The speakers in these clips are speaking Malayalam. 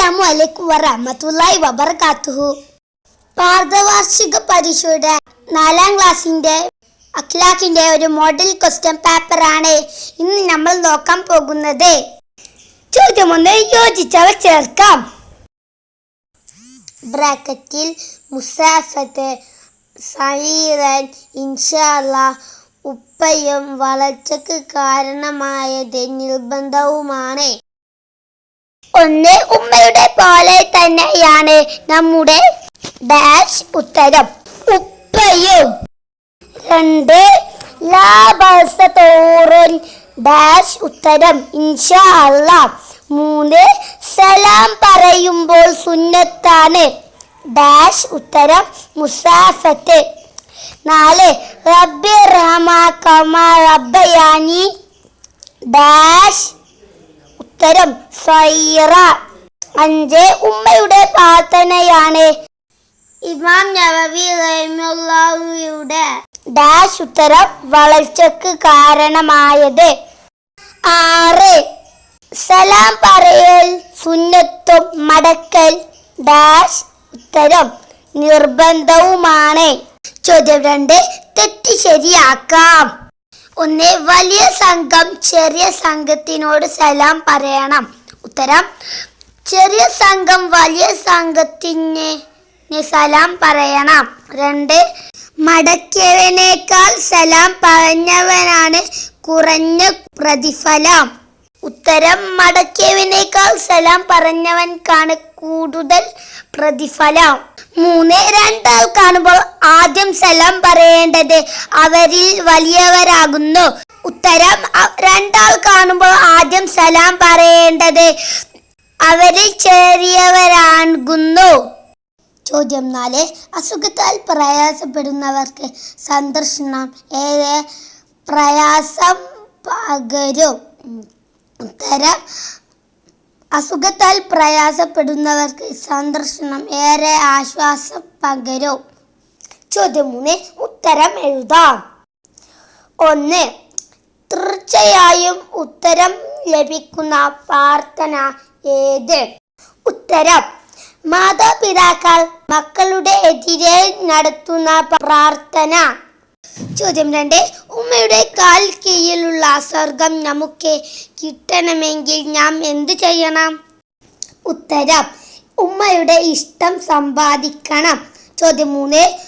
അസ്സലാമു അലൈക്കും വറഹമത്തുള്ളാഹി വബർക്കാത്തുഹു പാർദ്ധവാർഷിക പരീക്ഷയുടെ നാലാം ക്ലാസ്സിന്റെ അഖ്ലാഖിന്റെ ഒരു മോഡൽ ക്വസ്റ്റ്യൻ പേപ്പറാണ് ഇന്ന് നമ്മൾ നോക്കാൻ പോകുന്നത്. ചോദ്യം ഒന്ന് യോജിച്ചവ ചേർക്കാം. ബ്രാക്കറ്റിൽ മുസാഫത്ത് സഹീറൻ ഇൻഷാല്ല ഉപ്പയും വളർച്ചയ്ക്ക് കാരണമായത് നിർബന്ധവുമാണ്. ഒന്ന് ഉമ്മയുടെ പോലെ തന്നെയാണ് നമ്മുടെ ഡാഷ് ഉത്തരം. ഉപ്പയും രണ്ട് ലാഭത്തോറും ഡാഷ് ഉത്തരം. ഇൻഷാ മൂന്ന് സലാം പറയുമ്പോൾ സുന്നത്താണ്. ഡാഷ് ഉത്തരം മുസാഫത്ത്. നാല് റബ്ബി റഹ്മ റബ്ബയാനി. ഡാഷ് ഉത്തരം സൈറ. അഞ്ച് ഉമ്മയുടെ പ്രാർത്ഥനയാണ്. ഇമാം നവവി റഹിമുള്ളാഹിയുടെ ഡാഷ് ഉത്തരം വളർച്ചക്ക് കാരണമായത്. ആറ് സലാം പറയൽ സുന്നത്തും മടക്കൽ. ഡാഷ് ഉത്തരം നിർബന്ധവുമാണ്. ചോദ്യം രണ്ട് തെറ്റ് ശരിയാക്കാം. ഒന്ന് വലിയ സംഘം ചെറിയ സംഘത്തിനോട് സലാം പറയണം. ഉത്തരം ചെറിയ സംഘം വലിയ സംഘത്തിന് സലാം പറയണം. രണ്ട് മടക്കിയവനേക്കാൾ സലാം പറഞ്ഞവനാണ് കുറഞ്ഞ പ്രതിഫലം. ഉത്തരം മടക്കിയവനേക്കാൾ സലാം പറഞ്ഞവൻക്കാണ് കൂടുതൽ പ്രതിഫലം. മൂന്ന് രണ്ടാൾ കാണുമ്പോൾ ആദ്യം സലാം പറയേണ്ടത് അവരിൽ വലിയവരാകുന്നു. ഉത്തരം രണ്ടാൾ കാണുമ്പോൾ ആദ്യം സലാം പറയേണ്ടത് അവരിൽ ചെറിയവരാകുന്നു. ചോദ്യം നാല് അസുഖത്താൽ പ്രയാസപ്പെടുന്നവർക്ക് സന്ദർശനം ഏറെ പ്രയാസം പകരും. ഉത്തരം അസുഖത്താൽ പ്രയാസപ്പെടുന്നവർക്ക് സന്ദർശനം ഏറെ ആശ്വാസം പകരും. ചോദ്യം മൂന്ന് ഉത്തരം എഴുതാം. ഒന്ന്. തീർച്ചയായും ഉത്തരം ലഭിക്കുന്ന പ്രാർത്ഥന ഏത്? ഉത്തരം. മാതാപിതാക്കൾ മക്കളുടെ എതിരെ നടത്തുന്ന പ്രാർത്ഥന. ചോദ്യം രണ്ട്. ഉമ്മയുടെ കാൽ കീഴിലുള്ള സ്വർഗം നമുക്ക് കിട്ടണമെങ്കിൽ ഞാൻ എന്ത് ചെയ്യണം? ഉത്തരം ഉമ്മയുടെ ഇഷ്ടം സമ്പാദിക്കണം. ചോദ്യം മൂന്ന്.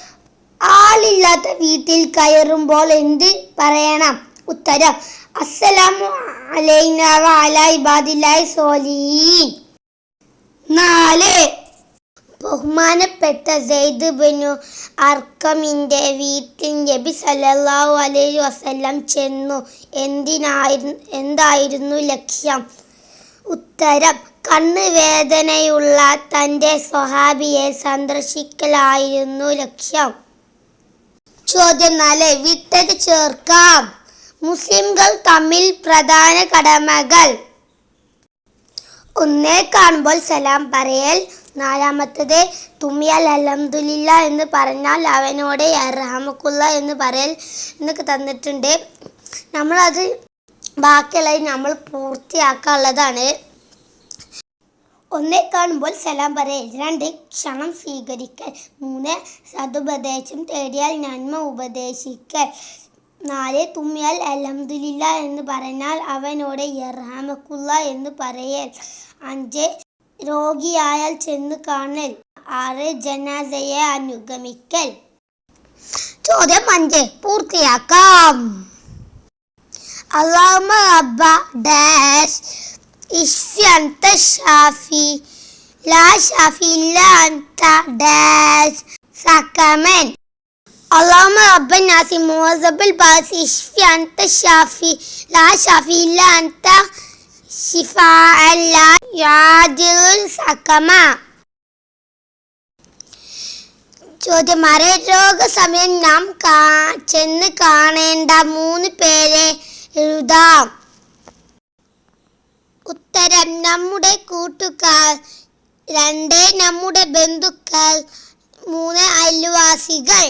ആളില്ലാത്ത വീട്ടിൽ കയറുമ്പോൾ എന്ത് പറയണം? ഉത്തരം അസ്സലാമു അലൈന സോലീൻ. നാല് ബഹുമാനപ്പെട്ട സെയ്ദ് ബനു അർക്കമിന്റെ വീട്ടിൽ നബി സല്ലല്ലാഹു അലൈഹി വസല്ലം ചെന്നു. എന്തിനായിരുന്നു എന്തായിരുന്നു ലക്ഷ്യം? ഉത്തരം കണ്ണ് വേദനയുള്ള തന്റെ സ്വഹാബിയെ സന്ദർശിക്കലായിരുന്നു ലക്ഷ്യം. ചോദ്യം നാല് വിട്ടത് ചേർക്കാം. മുസ്ലിംകൾ തമ്മിൽ പ്രധാന കടമകൾ. ഒന്നേ കാണുമ്പോൾ സലാം പറയൽ നാലാമത്തത് തുമ്മിയാൽ അലഹമുല്ല എന്ന് പറഞ്ഞാൽ അവനോട് അറഹമക്കുള്ള എന്ന് പറയൽ എന്നൊക്കെ തന്നിട്ടുണ്ട്. നമ്മളത് ബാക്കിയുള്ളത് നമ്മൾ പൂർത്തിയാക്കാനുള്ളതാണ്. ഒന്നേ കാണുമ്പോൾ സലാം പറയൽ രണ്ട് ക്ഷണം സ്വീകരിക്കൽ. മൂന്ന് സതുപദേശം തേടിയാൽ നന്മ ഉപദേശിക്കൽ. നാല് തുമ്മിയാൽ അലഹമുല്ല എന്ന് പറഞ്ഞാൽ അവനോട് യർഹാമക്കുള്ള എന്ന് പറയൽ. അഞ്ച് രോഗിയായാൽ ചെന്ന് കാണൽ ആറ് ജനാസയെ അനുഗമിക്കൽ ചോദ്യം അഞ്ച് പൂർത്തിയാക്കാം اللهم رب داش اشفي أنت الشافي لا شافي إلا أنت داش سكمن اللهم رب الناس موظف الباس اشفي أنت الشافي لا شافي إلا أنت شفاء لا يعادل سكما ചോദ്യം രോഗസമയം നാം കാ ചെന്ന് കാണേണ്ട മൂന്ന് പേരെ എഴുതാം ഉത്തരം നമ്മുടെ കൂട്ടുകാർ രണ്ട് നമ്മുടെ ബന്ധുക്കൾ മൂന്ന് അയൽവാസികൾ